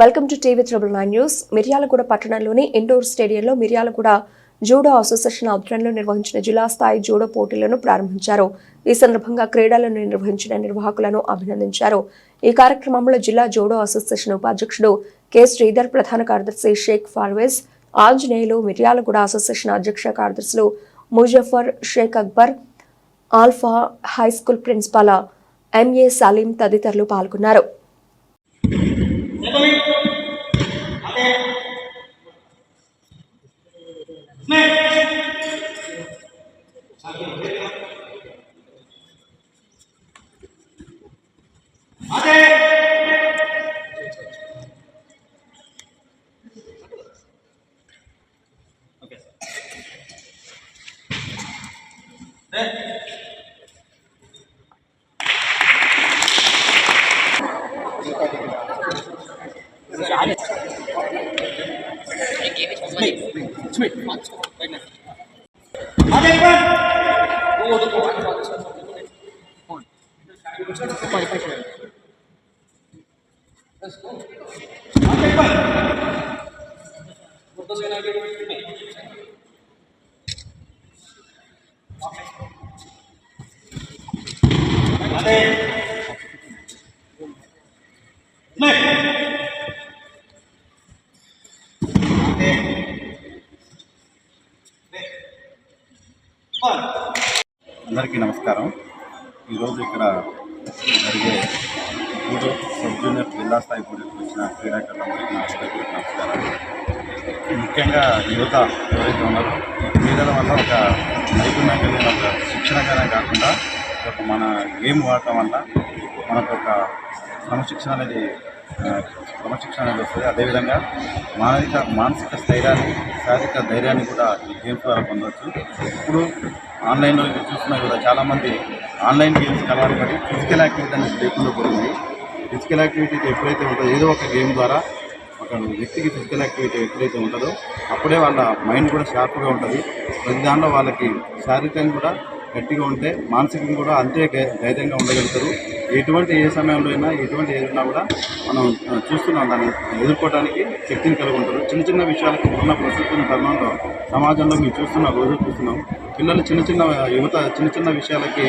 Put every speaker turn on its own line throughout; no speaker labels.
Welcome to TV triple nine news Miryalaguda పట్టణంలోని indoor స్టేడియంలో Miryalaguda judo association ఆధ్వర్యంలో నిర్వహించిన జిల్లా స్థాయి జూడో పోటీలను ప్రారంభించారు. ఈ సందర్భంగా క్రీడలను నిర్వహించిన నిర్వాహకులను అభినందించారు. ఈ కార్యక్రమంలో జిల్లా జూడో అసోసియేషన్ ఉపాధ్యక్షుడు కె. శ్రీధర్ ప్రధాన కార్యదర్శి షేక్ ఫార్వేజ్ ఆంజనేయులు మిర్యాలగూడ అసోసియేషన్ అధ్యక్ష కార్యదర్శులు Muzaffar Sheikh Akbar Alpha high school principal MA Salim తదితరులు పాల్గొన్నారు. প্রাথমিক আমাদের আমাদের ね。Thank you.
అందరికీ నమస్కారం. ఈరోజు ఇక్కడ జరిగే జూడో సబ్ జూనియర్ జిల్లా స్థాయి పూజకు వచ్చిన క్రీడాకారులందరికీ నమస్కారం ముఖ్యంగా యువత ఎవరైతే ఉన్నారో ఈ క్రీడల వల్ల ఒక నైపుణ్యం కలిగిన ఒక శిక్షణగానే కాకుండా ఒక మన గేమ్ వాడటం వల్ల మనకు ఒక క్రమశిక్షణ అనేది క్రమశిక్షణ అనేది వస్తుంది అదేవిధంగా మానసిక మానసిక స్థైర్యాన్ని శారీరక ధైర్యాన్ని కూడా ఈ గేమ్స్ ద్వారా పొందవచ్చు. ఇప్పుడు ఆన్లైన్లో ఇప్పుడు చూస్తున్నా కూడా చాలామంది ఆన్లైన్ గేమ్స్కి అలవాటు పడి ఫిజికల్ యాక్టివిటీ అనేది లేకుండా పోతుంది. ఫిజికల్ యాక్టివిటీ ఎప్పుడైతే ఉంటుందో ఏదో ఒక గేమ్ ద్వారా ఒక వ్యక్తికి ఫిజికల్ యాక్టివిటీ ఎప్పుడైతే ఉంటుందో అప్పుడే వాళ్ళ మైండ్ కూడా షార్ప్గా ఉంటుంది. ప్రతి దాంట్లో వాళ్ళకి శారీరకంగా కూడా గట్టిగా ఉంటే మానసికంగా కూడా అంతే ధైర్యంగా ఉండగలుగుతారు. ఎటువంటి ఏ సమయంలో అయినా ఎటువంటి ఏదైనా కూడా మనం చూస్తున్నాం దాన్ని ఎదుర్కోవడానికి శక్తిని కలిగి ఉంటారు చిన్న చిన్న విషయాలకి ఉన్న ప్రస్తుతం తరుణంలో సమాజంలో మేము చూస్తున్నాం రోజు చూస్తున్నాం. పిల్లలు చిన్న చిన్న యువత చిన్న చిన్న విషయాలకి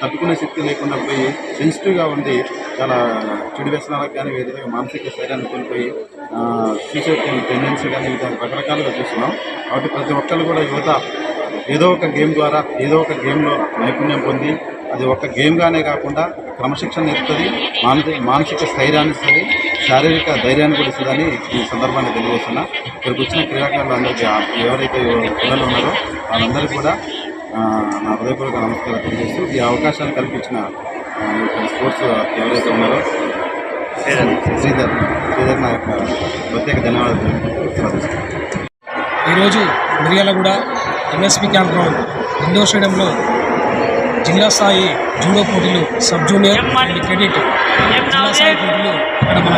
తట్టుకునే శక్తి లేకుండా పోయి సెన్సిటివ్గా ఉండి చాలా చెడు వ్యసనాలకు కానీ ఏదైనా మానసిక స్థైర్యాన్ని కోల్పోయి సూసైడ్ టెండెన్సీ కానీ రకరకాలుగా చూస్తున్నాం. కాబట్టి ప్రతి ఒక్కరు కూడా యువత ఏదో ఒక గేమ్ ద్వారా ఏదో ఒక గేమ్లో నైపుణ్యం పొంది అది ఒక గేమ్గానే కాకుండా క్రమశిక్షణ నేర్పుతుంది మానసిక మానసిక స్థైర్యాన్ని ఇస్తుంది శారీరక ధైర్యాన్ని కూడా ఇస్తుందని ఈ సందర్భాన్ని తెలియజేస్తున్నా. ఇక్కడికి వచ్చిన క్రీడాకారులందరికీ ఎవరైతే పిల్లలు ఉన్నారో వాళ్ళందరికీ కూడా ఆ, నా హృదయపూర్వక నమస్కారం తెలియజేస్తూ ఈ అవకాశాన్ని కల్పించిన స్పోర్ట్స్ ఎవరైతే ఉన్నారో శ్రీధర్. శ్రీధర్ నా యొక్క ప్రత్యేక ధన్యవాదాలు
ఈరోజు Miryalaguda MSP camp ground indoor స్టేడియంలో జిల్లా స్థాయి జూడో పోటీలు సబ్ జూనియర్ అండ్ క్రెడిట్ జిల్లా స్థాయి పోటీలు ఇక్కడ మన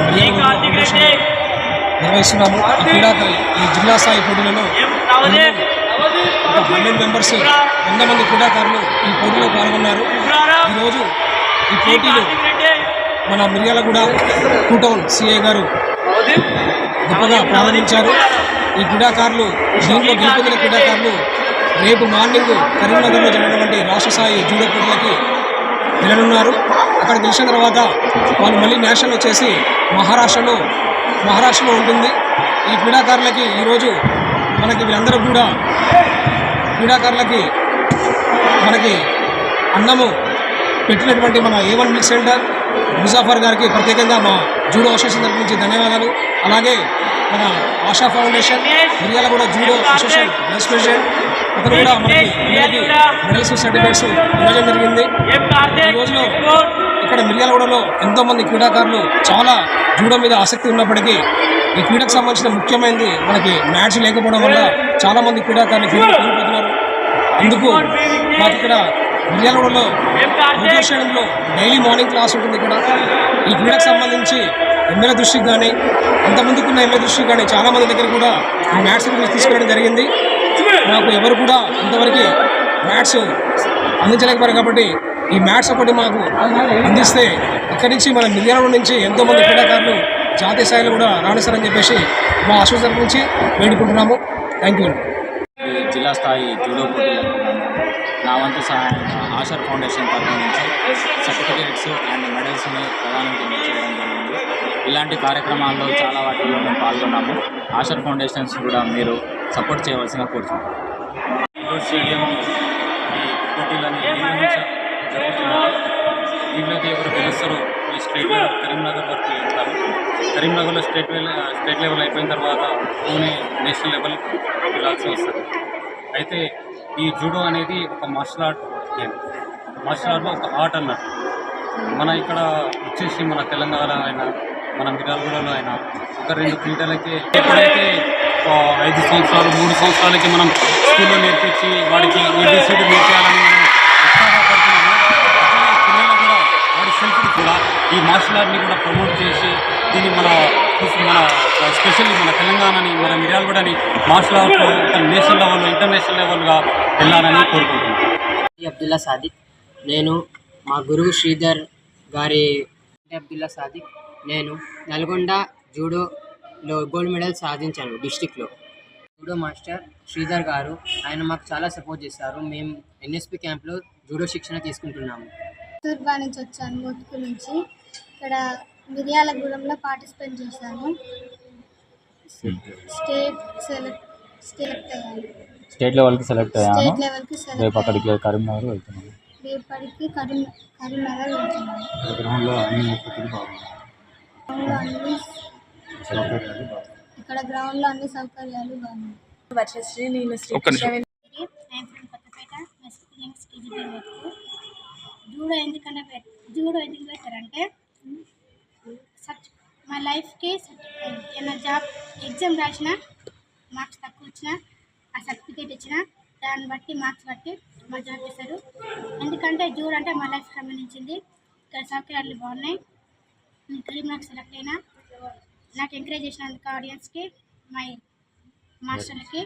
నిర్వహిస్తున్నాము. ఈ క్రీడా ఈ జిల్లా స్థాయి పోటీలలో ఒక హండ్రెడ్ మెంబర్స్ వంద మంది క్రీడాకారులు ఈ పోటీలో పాల్గొన్నారు. ఈరోజు ఈ పోటీలు మన మిర్యాలగూడ టూ టౌన్ సిఐ గారు గొప్పగా ప్రారంభించారు. ఈ క్రీడాకారులు దీంట్లో గెలుపొందిన క్రీడాకారులు రేపు మార్నింగ్ కరీంనగర్లో జరిగినటువంటి రాష్ట్ర స్థాయి జూడో పోటీలకి వెళ్ళనున్నారు. అక్కడ గెలిచిన తర్వాత వాళ్ళు మళ్ళీ నేషనల్ వచ్చేసి మహారాష్ట్రలో మహారాష్ట్రలో ఉంటుంది. ఈ క్రీడాకారులకి ఈరోజు మనకి వీళ్ళందరూ కూడా క్రీడాకారులకి మనకి అన్నము పెట్టినటువంటి మన A one milk centre Muzaffar గారికి ప్రత్యేకంగా మా జూడో అసోసియేషన్ తరఫు నుంచి ధన్యవాదాలు. అలాగే మన ఆశా ఫౌండేషన్ మిర్యాల కూడా జూడో అసోసియేషన్ వైస్ ప్రెసిడెంట్ అతను కూడా మనకి మెడల్స్ సర్టిఫికేట్స్ ఇవ్వడం జరిగింది. ఈ రోజులో ఇక్కడ మిర్యాలగూడలో ఎంతోమంది క్రీడాకారులు చాలా జూడో మీద ఆసక్తి ఉన్నప్పటికీ ఈ క్రీడకు సంబంధించిన ముఖ్యమైనది మనకి మ్యాచ్ లేకపోవడం వల్ల చాలామంది క్రీడాకారులు క్రీడలు కోల్పోతున్నారు అందుకు మాకు ఇక్కడ మిర్యాలగూడలో స్టేడియంలో డైలీ మార్నింగ్ క్లాస్ ఉంటుంది ఇక్కడ. ఈ క్రీడకు సంబంధించి ఎమ్మెల్యే దృష్టికి కానీ అంతమందికున్న ఎమ్మెల్యే దృష్టికి కానీ చాలామంది దగ్గర కూడా ఈ మ్యాథ్స్ గురించి తీసుకురావడం జరిగింది. మాకు ఎవరు కూడా ఇంతవరకు మ్యాథ్స్ అందించలేకపోయారు కాబట్టి ఈ మ్యాథ్స్ ఒకటి మాకు అందిస్తే ఇక్కడి నుంచి మన మిర్యాలగూడ నుంచి ఎంతోమంది క్రీడాకారులు జాతీయ స్థాయిలో కూడా రాణిస్తారని చెప్పేసి మా అసోసియేషన్ నుంచి వేడుకుంటున్నాము. థ్యాంక్ యూ
జిల్లా స్థాయి జూడో పోటీలకు నా వంతు సహాయం ఆషర్ ఫౌండేషన్ తరఫు నుంచి సర్టిఫికేట్స్ అండ్ మెడల్స్ని ప్రదానం చేయడం జరిగింది. ఇలాంటి కార్యక్రమాల్లో చాలా వాటిల్లో మేము పాల్గొన్నాము. ఆషర్ ఫౌండేషన్స్ కూడా మీరు సపోర్ట్ చేయవలసిన కోరుతున్నాను స్టేడియం పోటీలని దీంట్లోకి ఎవరు గెలుస్తారో? ఈ స్టేట్ లెవెల్ కరీంనగర్ వరకు వెళ్తారు. కరీంనగర్లో స్టేట్ లెవెల్ స్టేట్ లెవెల్ అయిపోయిన తర్వాత పూణే నేషనల్ లెవెల్ వెళ్ళాల్సి వస్తుంది అయితే ఈ జూడో అనేది ఒక మార్షల్ ఆర్ట్ గేమ్. మార్షల్ ఆర్ట్లో ఒక ఆర్ట్ అన్నట్టు మన ఇక్కడ వచ్చేసి మన తెలంగాణలో అయినా మన మిరాలగూడలో అయినా ఒక రెండు క్రీడలకి ఎప్పుడైతే ఐదు సంవత్సరాలు మూడు సంవత్సరాలకి మనం స్కూల్లో నేర్పించి వాడికి ఏబిసిడి నేర్పించాలని మనం పిల్లలు కూడా వాడి సెల్ఫ్ని కూడా ఈ మార్షల్ ఆర్ట్ని కూడా ప్రమోట్ చేసి దీన్ని మన మన స్పెషల్లీ మన తెలంగాణని మన మిర్యాలగూడని మార్షల్ ఆర్ట్ ఒక నేషనల్ లెవెల్ ఇంటర్నేషనల్ లెవెల్గా వెళ్ళాలని కోరుకుంటున్నాను.
అబ్దుల్లా సాదిక్. నేను మా గురువు శ్రీధర్ గారి అబ్దుల్లా సాదిక్. నేను నల్గొండ జూడోలో గోల్డ్ మెడల్ సాధించాను డిస్టిక్లో జూడో మాస్టర్ శ్రీధర్ గారు ఆయన మాకు చాలా సపోర్ట్ చేస్తారు మేము ఎన్ఎస్పి క్యాంప్లో జూడో శిక్షణ తీసుకుంటున్నాము.
కస్తూర్బా నుంచి వచ్చాను మోత్కు నుంచి. ఇక్కడ మిర్యాలగూడెంలో పార్టిసిపేట్ చేశాను. స్టేట్ సెలెక్ట్ సెలెక్ట్ అయ్యాను.
స్టేట్ లెవెల్కి సెలెక్ట్
స్టేట్ లెవెల్కి సెలెక్ట్ అయ్యాను.
కరీంనగర్ వెళ్తున్నాను.
రేపటికి కరీం కరీంనగర్ వెళ్తున్నాను.
గ్రౌండ్లో అన్ని
గ్రౌండ్లో అన్ని ఇక్కడ గ్రౌండ్లో అన్ని సౌకర్యాలు బాగున్నాయి.
వచ్చేసి నేను Sri
I'm from Kothapeta experience KGB work. Judo ఎందుకన్నా పెట్ జూడో ఎందుకు పెట్టారంటే సర్టి మా లైఫ్కి ఏమైనా జాబ్ ఎగ్జామ్ రాసిన మార్క్స్ తక్కువ వచ్చిన ఆ సర్టిఫికేట్ ఇచ్చిన దాన్ని బట్టి మార్క్స్ బట్టి మా జాబ్ చేశారు. ఎందుకంటే జూడో అంటే మా లైఫ్ సంబంధించింది. ఇక్కడ సౌకర్యాలు బాగున్నాయి. నేను కరీంనగర్ సెలెక్ట్ అయినా నాకు ఎంకరేజ్ చేసినందుకు ఆడియన్స్కి మై మాస్టర్లకి